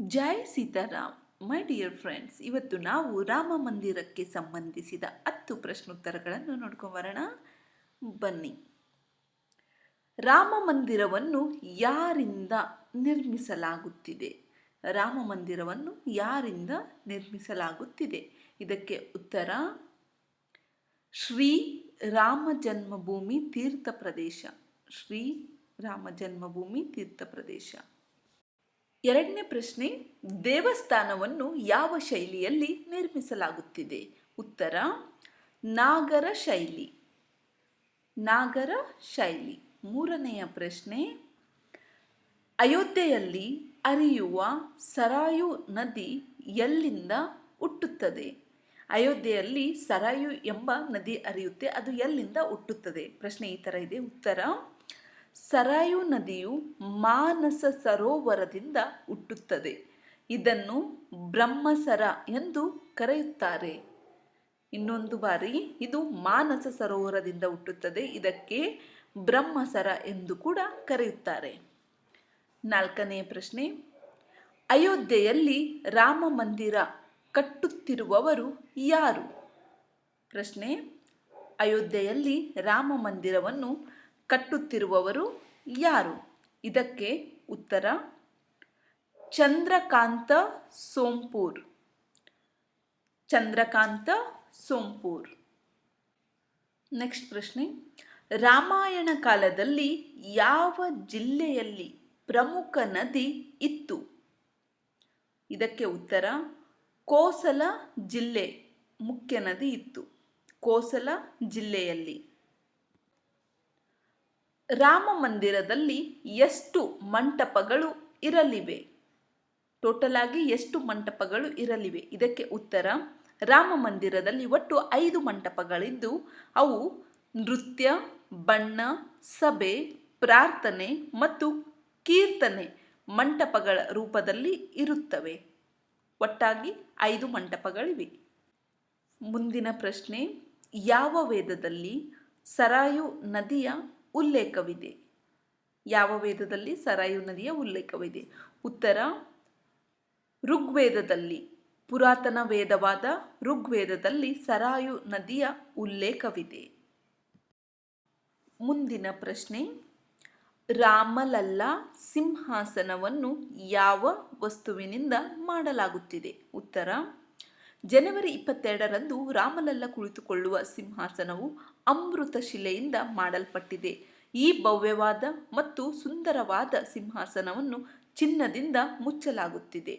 Jai Sitaram, my dear friends, ಇವತ್ತು ನಾವು ರಾಮ ಮಂದಿರಕ್ಕೆ ಸಂಬಂಧಿಸಿದ ಹತ್ತು ಪ್ರಶ್ನೋತ್ತರಗಳನ್ನು ನೋಡ್ಕೊಂಬರೋಣ ಬನ್ನಿ. ರಾಮ ಮಂದಿರವನ್ನು ಯಾರಿಂದ ನಿರ್ಮಿಸಲಾಗುತ್ತಿದೆ? ರಾಮ ಮಂದಿರವನ್ನು ಯಾರಿಂದ ನಿರ್ಮಿಸಲಾಗುತ್ತಿದೆ? ಇದಕ್ಕೆ ಉತ್ತರ, ಶ್ರೀ ರಾಮ ಜನ್ಮಭೂಮಿ ತೀರ್ಥ ಪ್ರದೇಶ. ಶ್ರೀ ರಾಮ ಜನ್ಮಭೂಮಿ ತೀರ್ಥ ಪ್ರದೇಶ. ಎರಡನೇ ಪ್ರಶ್ನೆ, ದೇವಸ್ಥಾನವನ್ನು ಯಾವ ಶೈಲಿಯಲ್ಲಿ ನಿರ್ಮಿಸಲಾಗುತ್ತಿದೆ? ಉತ್ತರ, ನಾಗರ ಶೈಲಿ. ನಾಗರ ಶೈಲಿ. ಮೂರನೆಯ ಪ್ರಶ್ನೆ, ಅಯೋಧ್ಯೆಯಲ್ಲಿ ಅರಿಯುವ ಸರಾಯು ನದಿ ಎಲ್ಲಿಂದ ಹುಟ್ಟುತ್ತದೆ? ಅಯೋಧ್ಯೆಯಲ್ಲಿ ಸರಾಯು ಎಂಬ ನದಿ ಹರಿಯುತ್ತೆ ಅದು ಎಲ್ಲಿಂದ ಹುಟ್ಟುತ್ತದೆ? ಪ್ರಶ್ನೆ ಈ ಥರ ಇದೆ. ಉತ್ತರ ಸರಾಯು ನದಿಯು ಮಾನಸ ಸರೋವರದಿಂದ ಹುಟ್ಟುತ್ತದೆ. ಇದನ್ನು ಬ್ರಹ್ಮಸರ ಎಂದು ಕರೆಯುತ್ತಾರೆ. ಇನ್ನೊಂದು ಬಾರಿ ಇದು ಮಾನಸ ಸರೋವರದಿಂದ ಹುಟ್ಟುತ್ತದೆ. ಇದಕ್ಕೆ ಬ್ರಹ್ಮಸರ ಎಂದು ಕೂಡ ಕರೆಯುತ್ತಾರೆ. ನಾಲ್ಕನೆಯ ಪ್ರಶ್ನೆ. ಅಯೋಧ್ಯೆಯಲ್ಲಿ ರಾಮ ಮಂದಿರ ಕಟ್ಟುತ್ತಿರುವವರು ಯಾರು? ಪ್ರಶ್ನೆ. ಅಯೋಧ್ಯೆಯಲ್ಲಿ ರಾಮ ಮಂದಿರವನ್ನು ಕಟ್ಟುತ್ತಿರುವವರು ಯಾರು? ಇದಕ್ಕೆ ಉತ್ತರ, ಚಂದ್ರಕಾಂತ ಸೋಂಪೂರ್. ಚಂದ್ರಕಾಂತ ಸೋಂಪೂರ್. ನೆಕ್ಸ್ಟ್ ಪ್ರಶ್ನೆ. ರಾಮಾಯಣ ಕಾಲದಲ್ಲಿ ಯಾವ ಜಿಲ್ಲೆಯಲ್ಲಿ ಪ್ರಮುಖ ನದಿ ಇತ್ತು? ಇದಕ್ಕೆ ಉತ್ತರ, ಕೋಸಲ ಜಿಲ್ಲೆ ಮುಖ್ಯ ನದಿ ಇತ್ತು. ಕೋಸಲ ಜಿಲ್ಲೆಯಲ್ಲಿ. ರಾಮ ಮಂದಿರದಲ್ಲಿ ಎಷ್ಟು ಮಂಟಪಗಳು ಇರಲಿವೆ? ಟೋಟಲ್ ಆಗಿ ಎಷ್ಟು ಮಂಟಪಗಳು ಇರಲಿವೆ? ಇದಕ್ಕೆ ಉತ್ತರ, ರಾಮ ಮಂದಿರದಲ್ಲಿ ಒಟ್ಟು ಐದು ಮಂಟಪಗಳಿದ್ದು, ಅವು ನೃತ್ಯ, ಬಣ್ಣ, ಸಭೆ, ಪ್ರಾರ್ಥನೆ ಮತ್ತು ಕೀರ್ತನೆ ಮಂಟಪಗಳ ರೂಪದಲ್ಲಿ ಇರುತ್ತವೆ. ಒಟ್ಟಾಗಿ ಐದು ಮಂಟಪಗಳಿವೆ. ಮುಂದಿನ ಪ್ರಶ್ನೆ, ಯಾವ ವೇದದಲ್ಲಿ ಸರಾಯು ನದಿಯ ಉಲ್ಲೇಖವಿದೆ. ಯಾವ ವೇದದಲ್ಲಿ? ಸರಾಯು ನದಿಯ ಉಲ್ಲೇಖವಿದೆ. ಉತ್ತರ, ಋಗ್ವೇದದಲ್ಲಿ, ಪುರಾತನ ವೇದವಾದ ಋಗ್ವೇದದಲ್ಲಿ ಸರಾಯು ನದಿಯ ಉಲ್ಲೇಖವಿದೆ. ಮುಂದಿನ ಪ್ರಶ್ನೆ, ರಾಮಲಲ್ಲ ಸಿಂಹಾಸನವನ್ನು ಯಾವ ವಸ್ತುವಿನಿಂದ ಮಾಡಲಾಗುತ್ತಿದೆ? ಉತ್ತರ ಜನವರಿ ಇಪ್ಪತ್ತೆರಡರಂದು ರಾಮಲಲ್ಲ ಕುಳಿತುಕೊಳ್ಳುವ ಸಿಂಹಾಸನವು ಅಮೃತ ಶಿಲೆಯಿಂದ ಮಾಡಲ್ಪಟ್ಟಿದೆ. ಈ ಭವ್ಯವಾದ ಮತ್ತು ಸುಂದರವಾದ ಸಿಂಹಾಸನವನ್ನು ಚಿನ್ನದಿಂದ ಮುಚ್ಚಲಾಗುತ್ತಿದೆ.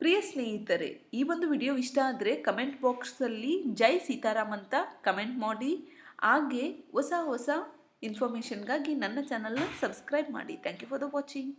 ಪ್ರಿಯ ಸ್ನೇಹಿತರೆ, ಈ ಒಂದು ವಿಡಿಯೋ ಇಷ್ಟ ಆದರೆ ಕಮೆಂಟ್ ಬಾಕ್ಸಲ್ಲಿ ಜೈ ಸೀತಾರಾಮ್ ಅಂತ ಕಮೆಂಟ್ ಮಾಡಿ. ಹಾಗೆ ಹೊಸ ಹೊಸ ಇನ್ಫಾರ್ಮೇಷನ್ಗಾಗಿ ನನ್ನ ಚಾನಲ್ನ ಸಬ್ಸ್ಕ್ರೈಬ್ ಮಾಡಿ. Thank you for the watching.